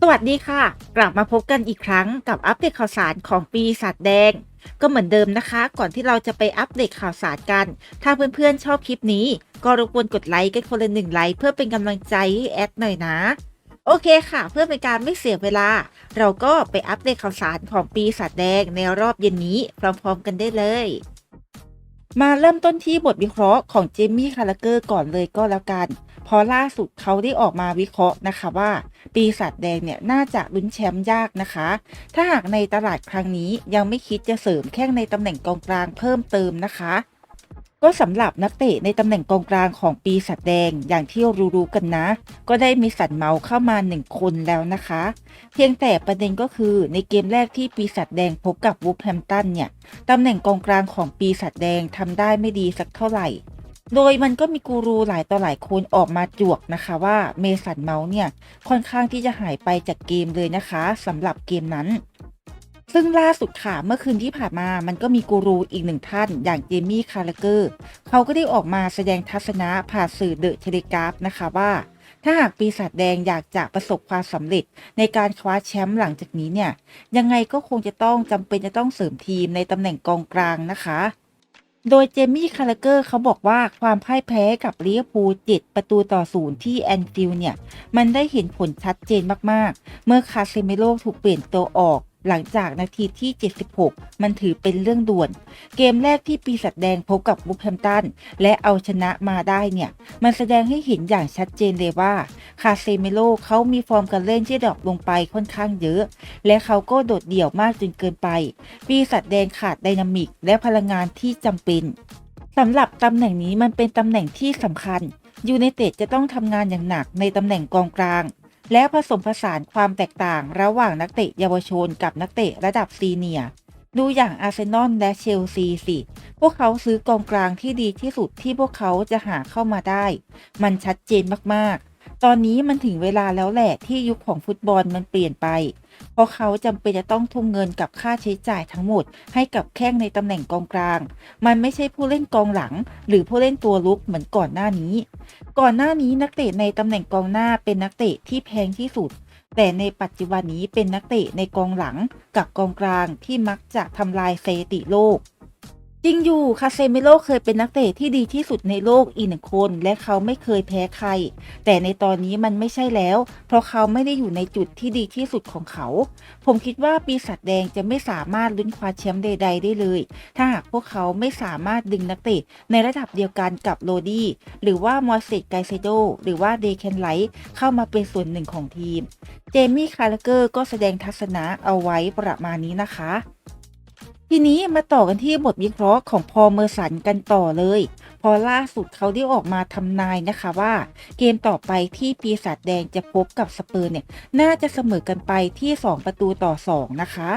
สวัสดีค่ะ กลับมาพบกันอีกครั้งกับอัปเดตข่าวสารของปีศาจแดง ก็เหมือนเดิมนะคะ ก่อนที่เราจะไปอัปเดตข่าวสารกัน ถ้าเพื่อนๆชอบคลิปนี้ ก็รบกวนกดไลค์กันคนละหนึ่งไลค์เพื่อเป็นกำลังใจให้แอดหน่อยนะ โอเคค่ะ เพื่อเป็นการไม่เสียเวลา เราก็ไปอัปเดตข่าวสารของปีศาจแดงในรอบเย็นนี้พร้อมๆกันได้เลยมาเริ่มต้นที่บทวิเคราะห์ของเจมี่คาราเกอร์ก่อนเลยก็แล้วกัน พราะล่าสุดเขาได้ออกมาวิเคราะห์นะคะว่า ปีศาจแดงเนี่ยน่าจะลุ้นแชมป์ยากนะคะ ถ้าหากในตลาดครั้งนี้ยังไม่คิดจะเสริมแข้งในตำแหน่งกองกลางเพิ่มเติมนะคะก็สำหรับนักเตะในตำแหน่งกองกลางของปีศาจแดงอย่างที่รู้ๆกันนะ ก็ได้มีสันเมาเข้ามาหนึ่งคนแล้วนะคะ เพียงแต่ประเด็นก็คือในเกมแรกที่ปีศาจแดงพบกับวูฟแฮมตันเนี่ยตำแหน่งกองกลางของปีศาจแดงทำได้ไม่ดีสักเท่าไหร่ โดยมันก็มีกูรูหลายต่อหลายคนออกมาจวกนะคะว่าเมสันเมาส์เนี่ย ค่อนข้างที่จะหายไปจากเกมเลยนะคะสำหรับเกมนั้น ซึ่งล่าสุดค่ะเมื่อคืนที่ผ่านมามันก็มีกูรูอีกหนึ่งท่านอย่างเจมี่คาร์เกอร์เขาก็ได้ออกมาแสดงทัศนะผ่านสื่อเดอะเทเลกราฟนะคะว่าถ้าหากปีศาจแดงอยากจะประสบความสำเร็จในการคว้าแชมป์หลังจากนี้เนี่ย ยังไงก็คงจะต้องจำเป็นจะต้องเสริมทีมในตำแหน่งกองกลางนะคะ โดยเจมี่คาร์เกอร์เขาบอกว่าความพ่ายแพ้กับลิเวอร์พูล7ประตูต่อศูนย์ที่แอนฟิลเนี่ย มันได้เห็นผลชัดเจนมากๆ เมื่อคาเซเมโลถูกเปลี่ยนตัวออก หลังจากนาทีที่ 76 มันถือเป็นเรื่องด่วน เกมแรกที่ปีศาจแดงพบกับวูฟแฮมตัน และเอาชนะมาได้เนี่ย มันแสดงให้เห็นอย่างชัดเจนเลยว่า คาเซเมโลเขามีฟอร์มการเล่นที่ดรอปลงไปค่อนข้างเยอะ และเขาก็โดดเดี่ยวมากจนเกินไป ปีศาจแดงขาดไดนามิก และพลังงานที่จำเป็นสำหรับตำแหน่งนี้มันเป็นตำแหน่งที่สำคัญยูไนเต็ดจะต้องทำงานอย่างหนักในตำแหน่งกองกลาง และผสมผสานความแตกต่างระหว่างนักเตะเยาวชนกับนักเตะระดับซีเนียดูอย่างอาร์เซนอลและเชลซีสิ พวกเขาซื้อกองกลางที่ดีที่สุดที่พวกเขาจะหาเข้ามาได้ มันชัดเจนมาก ตอนนี้มันถึงเวลาแล้วแหละที่ยุคของฟุตบอลมันเปลี่ยนไป เพราะเขาจำเป็นจะต้องทุ่มเงินกับค่าใช้จ่ายทั้งหมด ให้กับแข้งในตำแหน่งกองกลาง มันไม่ใช่ผู้เล่นกองหลัง หรือผู้เล่นตัวลุกเหมือนก่อนหน้านี้ ก่อนหน้านี้นักเตะในตำแหน่งกองหน้าเป็นนักเตะที่แพงที่สุด แต่ในปัจจุบันนี้เป็นนักเตะในกองหลังกับกองกลางที่มักจะทำลายสถิติโลก ริงอยู่ คาเซเมโลเคยเป็นนักเตะที่ดีที่สุดในโลกอีกหนึ่งคน และเขาไม่เคยแพ้ใคร แต่ในตอนนี้มันไม่ใช่แล้ว เพราะเขาไม่ได้อยู่ในจุดที่ดีที่สุดของเขา ผมคิดว่าปีศาจแดงจะไม่สามารถลุ้นคว้าแชมป์ใด ๆ ได้เลย ถ้าหากพวกเขาไม่สามารถดึงนักเตะในระดับเดียวกันกับโรดี้หรือว่ามอสเซตไกเซโดหรือว่าเดแคนไลท์เข้ามาเป็นส่วนหนึ่งของทีม เจมี่คาร์เกอร์ก็แสดงทัศนะเอาไว้ประมาณนี้นะคะ ทีนี้มาต่อกันที่บทวิเคราะห์ของพอเมอร์สันกันต่อเลย พอล่าสุดเขาได้ออกมาทำนายนะคะว่า เกมต่อไปที่ปีศาจแดงจะพบกับสเปอร์เนี่ย น่าจะเสมอกันไปที่ 2 ประตูต่อ 2 นะคะ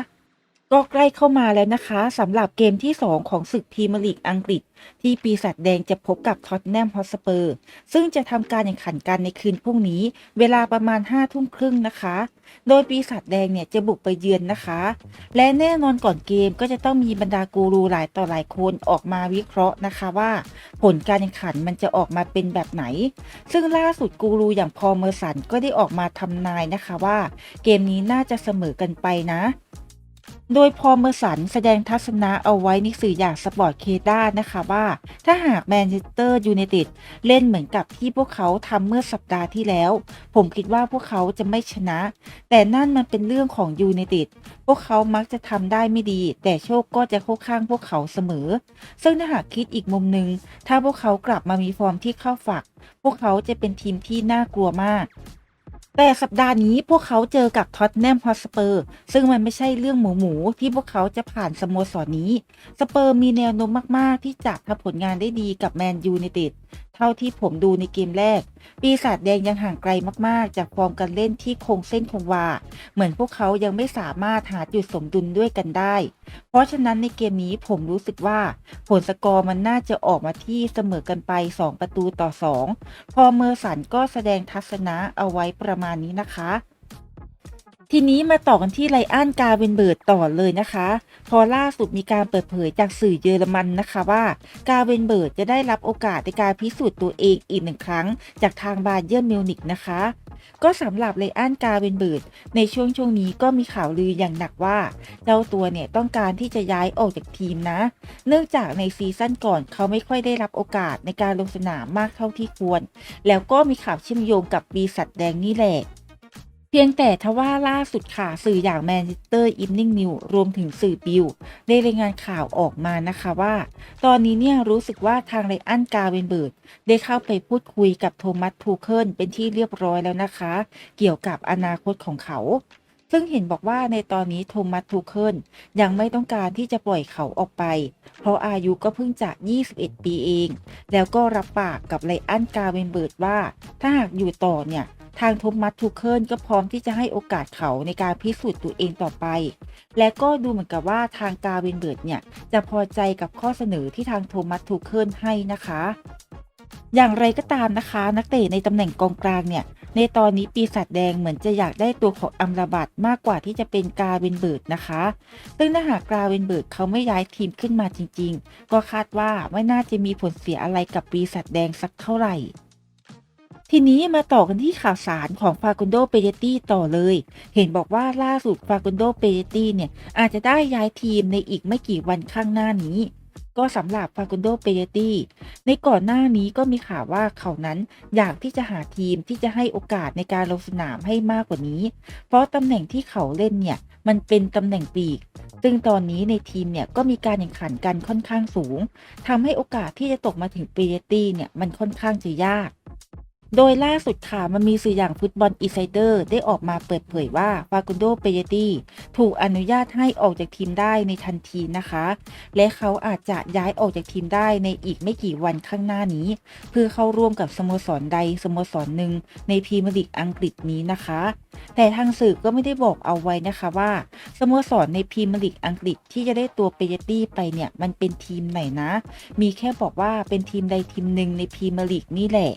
ก็ใกล้เข้ามาแล้วนะคะสำหรับเกมที่ 2 ของศึกพรีเมียร์ลีกอังกฤษ ที่ปีศาจแดงจะพบกับท็อตแนมฮอสเปอร์ ซึ่งจะทำการแข่งขันกันในคืนพรุ่งนี้ เวลาประมาณ5ทุ่มครึ่งนะคะ โดยปีศาจแดงเนี่ยจะบุกไปเยือนนะคะ และแน่นอนก่อนเกมก็จะต้องมีบรรดากูรูหลายต่อหลายคนออกมาวิเคราะห์นะคะว่า ผลการแข่งขันมันจะออกมาเป็นแบบไหน ซึ่งล่าสุดกูรูอย่างพอเมอร์สันก็ได้ออกมาทำนายนะคะว่า เกมนี้น่าจะเสมอกันไปนะ โดยพอเมอร์สันแสดงทัศนะเอาไว้ในสื่ออย่างสปอร์ตเคด้านะคะว่า ถ้าหากแมนเชสเตอร์ยูไนเต็ดเล่นเหมือนกับที่พวกเขาทำเมื่อสัปดาห์ที่แล้ว ผมคิดว่าพวกเขาจะไม่ชนะ แต่นั่นมันเป็นเรื่องของยูไนเต็ดพวกเขามักจะทำได้ไม่ดี แต่โชคก็จะเข้าข้างพวกเขาเสมอ ซึ่งถ้าหากคิดอีกมุมหนึ่งถ้าพวกเขากลับมามีฟอร์มที่เข้าฝัก พวกเขาจะเป็นทีมที่น่ากลัวมาก แต่สัปดาห์นี้พวกเขาเจอกับท็อตแนมฮอสเปอร์ ซึ่งมันไม่ใช่เรื่องหมูหมูๆที่พวกเขาจะผ่านสโมสรนี้ สเปอร์มีแนวโน้มมาก ๆ ที่จะทำผลงานได้ดีกับแมนยูในเต็ดเท่าที่ผมดูในเกมแรก ปีศาจแดงยังห่างไกลมากๆ จากฟอร์มการเล่นที่คงเส้นคงวา เหมือนพวกเขายังไม่สามารถหาจุดสมดุลด้วยกันได้ เพราะฉะนั้นในเกมนี้ผมรู้สึกว่า ผลสกอร์มันน่าจะออกมาที่เสมอกันไป 2 ประตูต่อ 2 พอเมอร์สันก็แสดงทัศนะเอาไว้ประมาณนี้นะคะ ทีนี้มาต่อกันที่ไลอ้อนกาเวนเบิร์ดต่อเลยนะคะ พอล่าสุดมีการเปิดเผยจากสื่อเยอรมันนะคะว่ากาเวนเบิร์ดจะได้รับโอกาสในการพิสูจน์ตัวเองอีกหนึ่งครั้ง จากทางบาเยิร์มิวนิกนะคะ ก็สำหรับไลอ้อนกาเวนเบิร์ดในช่วงช่วงนี้ก็มีข่าวลืออย่างหนักว่าเจ้าตัวเนี่ยต้องการที่จะย้ายออกจากทีมนะ เนื่องจากในซีซั่นก่อนเขาไม่ค่อยได้รับโอกาสในการลงสนามมากเท่าที่ควร แล้วก็มีข่าวเชื่อมโยงกับปีศาจแดงนี่แหละ เพียงแต่ทว่าล่าสุดค่ะ สื่ออย่างแมนเชสเตอร์อิ n นิ่งนิวรวมถึงสื่อบิลได้รายงานข่าวออกมานะคะว่า ตอนนี้เนี่ยรู้สึกว่าทางไรอันกาเวนเบิร์ดได้เข้าไปพูดคุยกับโทมัสทูเคิลเป็นที่เรียบร้อยแล้วนะคะ เกี่ยวกับอนาคตของเขา ซึ่งเห็นบอกว่าในตอนนี้โทมัสทูเคิลยังไม่ต้องการที่จะปล่อยเขาออกไป เพราะอายุก็เพิ่งจะ 21 ปีเอง แล้วก็รับปากกับไลอันกาเวนเบิร์ดว่า ถ้าหากอยู่ต่อเนี่ย ทางโทมัสทูเคิลก็พร้อมที่จะให้โอกาสเขาในการพิสูจน์ตัวเองต่อไป และก็ดูเหมือนกับว่าทางกาเวนเบิร์ดเนี่ย จะพอใจกับข้อเสนอที่ทางโทมัสทูเคิลให้นะคะ อย่างไรก็ตามนะคะ นักเตะในตำแหน่งกองกลางเนี่ย ในตอนนี้ปีศาจแดงเหมือนจะอยากได้ตัวของอัมราบัตมากกว่าที่จะเป็นกาเวนเบิร์ดนะคะ ซึ่งถ้าหากกาเวนเบิร์ดเขาไม่ย้ายทีมขึ้นมาจริง ๆ ก็คาดว่าไม่น่าจะมีผลเสียอะไรกับปีศาจแดงสักเท่าไหร่ ทีนี้มาต่อกันที่ข่าวสารของฟากุนโดเปเยตี้ต่อเลย เห็นบอกว่าล่าสุดฟากุนโดเปเยตี้เนี่ยอาจจะได้ย้ายทีมในอีกไม่กี่วันข้างหน้านี้ ก็สำหรับฟากุนโดเปเยตี้ในก่อนหน้านี้ก็มีข่าวว่าเขานั้นอยากที่จะหาทีมที่จะให้โอกาสในการลงสนามให้มากกว่านี้ เพราะตำแหน่งที่เขาเล่นเนี่ยมันเป็นตำแหน่งปีก ซึ่งตอนนี้ในทีมเนี่ยก็มีการแข่งขันกันค่อนข้างสูงทำให้โอกาสที่จะตกมาถึงเปเยตี้เนี่ยมันค่อนข้างจะยาก โดยล่าสุดค่ะมันมีสื่ออย่างฟุตบอลอินไซเดอร์ได้ออกมาเปิดเผยว่าฟากุนโดเปเยตี้ถูกอนุญาตให้ออกจากทีมได้ในทันทีนะคะ และเขาอาจจะย้ายออกจากทีมได้ในอีกไม่กี่วันข้างหน้านี้ เพื่อเข้าร่วมกับสโมสรใดสโมสรหนึ่งในพรีเมียร์ลีกอังกฤษนี้นะคะ แต่ทางสื่อก็ไม่ได้บอกเอาไว้นะคะว่าสโมสรในพรีเมียร์ลีกอังกฤษที่จะได้ตัวเปเยตี้ไปเนี่ยมันเป็นทีมไหนนะ มีแค่บอกว่าเป็นทีมใดทีมหนึ่งในพรีเมียร์ลีกนี่แหละ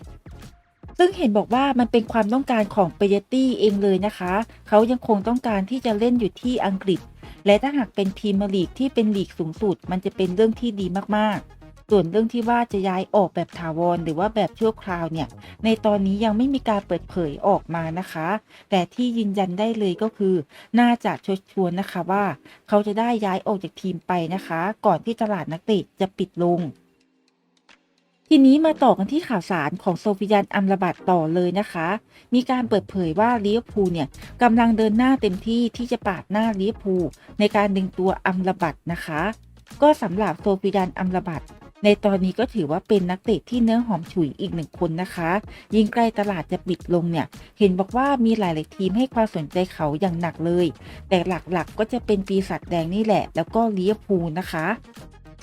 ซึ่งเห็นบอกว่ามันเป็นความต้องการของเปเยตี้เองเลยนะคะ เขายังคงต้องการที่จะเล่นอยู่ที่อังกฤษ และถ้าหากเป็นพรีเมลีกที่เป็นลีกสูงสุด มันจะเป็นเรื่องที่ดีมากๆ ส่วนเรื่องที่ว่าจะย้ายออกแบบถาวรหรือว่าแบบชั่วคราวเนี่ย ในตอนนี้ยังไม่มีการเปิดเผยออกมานะคะ แต่ที่ยืนยันได้เลยก็คือ น่าจะชดชวนนะคะว่า เขาจะได้ย้ายออกจากทีมไปนะคะ ก่อนที่ตลาดนักเตะจะปิดลง ทีนี้มาต่อกันที่ข่าวสารของโซฟิยันอัมรบัตต่อเลยนะคะ มีการเปิดเผยว่าลิเวอร์พูลเนี่ยกำลังเดินหน้าเต็มที่ที่จะปาดหน้าลิเวอร์พูลในการดึงตัวอัมรบัตนะคะ ก็สำหรับโซฟิยันอัมรบัตในตอนนี้ก็ถือว่าเป็นนักเตะที่เนื้อหอมฉุยอีกหนึ่งคนนะคะ ยิ่งใกล้ตลาดจะปิดลงเนี่ย เห็นบอกว่ามีหลาย ๆ ทีมให้ความสนใจเขาอย่างหนักเลย แต่หลัก ๆก็จะเป็นปีศาจแดงนี่แหละ แล้วก็ลิเวอร์พูลนะคะ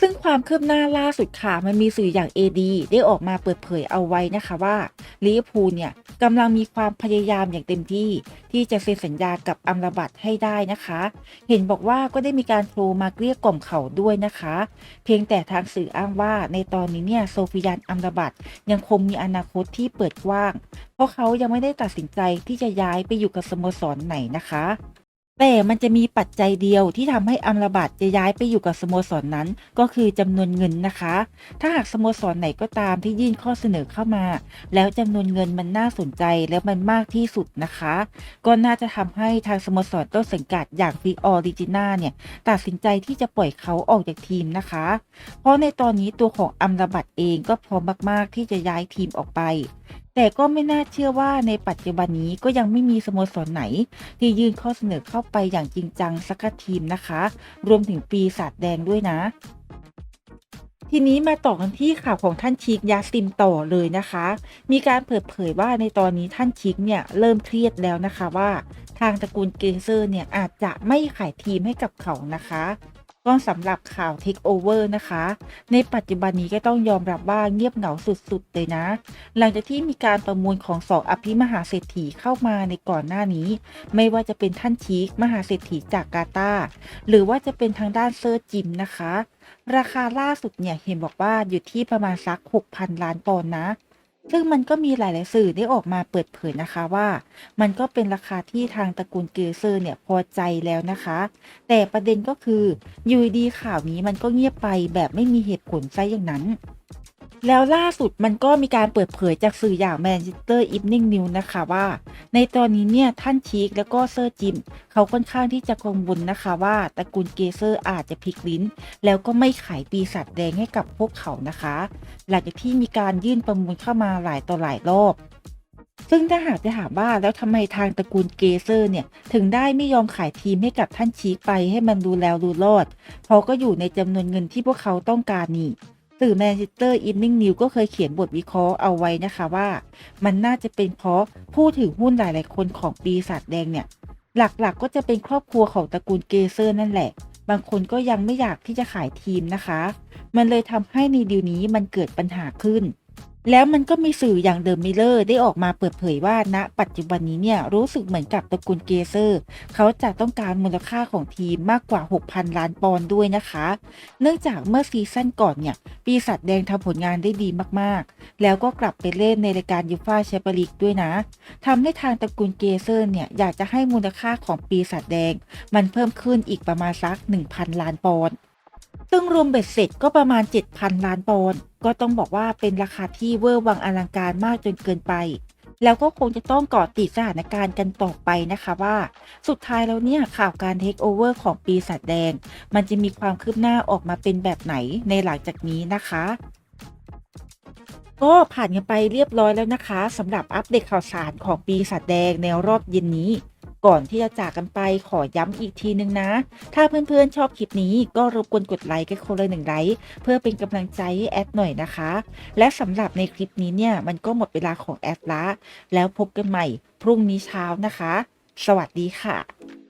ซึ่งความคืบหน้าล่าสุดค่ะ มันมีสื่ออย่าง AD ได้ออกมาเปิดเผยเอาไว้นะคะว่าลิเวอร์พูลเนี่ยกำลังมีความพยายามอย่างเต็มที่ ที่จะเซ็นสัญญากับอัมราบัตให้ได้นะคะ เห็นบอกว่าก็ได้มีการโทรมาเกลี้ยกล่อมเขาด้วยนะคะ เพียงแต่ทางสื่ออ้างว่าในตอนนี้เนี่ยโซฟิยันอัมราบัตยังคงมีอนาคตที่เปิดกว้าง เพราะเขายังไม่ได้ตัดสินใจที่จะย้ายไปอยู่กับสโมสรไหนนะคะ แต่มันจะมีปัจจัยเดียวที่ทำให้อัมราบัตจะย้ายไปอยู่กับสโมสรนนั้น ก็คือจำนวนเงินนะคะ ถ้าหากสโมสรไหนก็ตามที่ยื่นข้อเสนอเข้ามา แล้วจำนวนเงินมันน่าสนใจและมันมากที่สุดนะคะ ก็น่าจะทำให้ทางสโมสรต้นสังกัดอย่างฟิออริจินาเนี่ยตัดสินใจที่จะปล่อยเขาออกจากทีมนะคะ เพราะในตอนนี้ตัวของอัมราบัตเองก็พร้อมมาก ๆ ที่จะย้ายทีมออกไป แต่ก็ไม่น่าเชื่อว่าในปัจจุบันนี้ก็ยังไม่มีสโมสรไหน ที่ยื่นข้อเสนอเข้าไปอย่างจริงจังสักทีมนะคะ รวมถึงปีศาจแดงด้วยนะ ทีนี้มาต่อกันที่ข่าวของท่านชิกยาสติมต่อเลยนะคะ มีการเปิดเผยว่าในตอนนี้ท่านชิกเนี่ยเริ่มเครียดแล้วนะคะว่า ทางตระกูลเกเซอร์เนี่ยอาจจะไม่ขายทีมให้กับเขานะคะ ก็สำหรับข่าวเทคโอเวอร์นะคะ ในปัจจุบันนี้ก็ต้องยอมรับว่าเงียบเหงาสุดๆ เลยนะ หลังจากที่มีการประมูลของสองอภิมหาเศรษฐีเข้ามาในก่อนหน้านี้ ไม่ว่าจะเป็นท่านชีกมหาเศรษฐีจากกาตาหรือว่าจะเป็นทางด้านเซอร์จิมนะคะ ราคาล่าสุดเนี่ยเห็นบอกว่าอยู่ที่ประมาณสัก 6,000 ล้านปอนด์นะ ซึ่งมันก็มีหลาย ๆ สื่อได้ออกมาเปิดเผยนะคะว่า มันก็เป็นราคาที่ทางตระกูลเกเซอร์เนี่ยพอใจแล้วนะคะ แต่ประเด็นก็คือยูดีข่าวนี้มันก็เงียบไปแบบไม่มีเหตุผลซะอย่างนั้น แล้วล่าสุดมันก็มีการเปิดเผยจากสื่ออย่าง Manchester Evening News นะคะว่า ในตอนนี้เนี่ยท่านชีคแล้วก็เซอร์จิม เขาค่อนข้างที่จะกังวลนะคะว่าตระกูลเกเซอร์อาจจะพลิกลิ้น แล้วก็ไม่ขายปีศาจแดงให้กับพวกเขานะคะ หลังจากที่มีการยื่นประมูลเข้ามาหลายต่อหลายรอบซึ่งถ้าหากจะถามว่าแล้วทำไมทางตระกูลเกเซอร์เนี่ย ถึงได้ไม่ยอมขายทีมให้กับท่านชีคไปให้มันดูแล้วดูรอด เพราะก็อยู่ในจำนวนเงินที่พวกเขาต้องการนี่ สื่อแมนเชสเตอร์อินนิ่งนิวก็เคยเขียนบทวิเคราะห์เอาไว้นะคะว่า มันน่าจะเป็นเพราะผู้ถือหุ้นหลายๆคนของปีศาจแดงเนี่ย หลักๆ ก็จะเป็นครอบครัวของตระกูลเกเซอร์นั่นแหละ บางคนก็ยังไม่อยากที่จะขายทีมนะคะ มันเลยทำให้ในดีลนี้มันเกิดปัญหาขึ้น แล้วมันก็มีสื่ออย่างเดอะมิลเลอร์ได้ออกมาเปิดเผยว่าณปัจจุบันนี้เนี่ยรู้สึกเหมือนกับตระกูลเกเซอร์ เขาจะต้องการมูลค่าของทีมมากกว่า 6,000 ล้านปอนด์ด้วยนะคะ เนื่องจากเมื่อซีซั่นก่อนเนี่ย ปีศาจแดงทำผลงานได้ดีมากๆ แล้วก็กลับไปเล่นในรายการยูฟาแชมเปี้ยนลีกด้วยนะทำให้ทางตระกูลเกเซอร์เนี่ยอยากจะให้มูลค่าของปีศาจแดง มันเพิ่มขึ้นอีกประมาณสัก 1,000 ล้านปอนด์ ซึ่งรวมเบ็ดเสร็จก็ประมาณ 7,000 ล้านปอนด์ก็ต้องบอกว่าเป็นราคาที่เวอร์วังอลังการมากจนเกินไป แล้วก็คงจะต้องเกาะติดสถานการณ์กันต่อไปนะคะว่า สุดท้ายแล้วเนี่ยข่าวการเทคโอเวอร์ของปีศาจแดง มันจะมีความคืบหน้าออกมาเป็นแบบไหนในหลังจากนี้นะคะก็ผ่านกันไปเรียบร้อยแล้วนะคะสำหรับอัปเดตข่าวสารของปีศาจแดงในรอบเย็นนี้ ก่อนที่จะจากกันไปขอย้ำอีกทีนึงนะ ถ้าเพื่อนๆชอบคลิปนี้ก็รบกวนกดไลค์กันคนละหนึ่งไลค์เพื่อเป็นกำลังใจให้แอดหน่อยนะคะ และสำหรับในคลิปนี้เนี่ยมันก็หมดเวลาของแอดละแล้วพบกันใหม่พรุ่งนี้เช้านะคะ สวัสดีค่ะ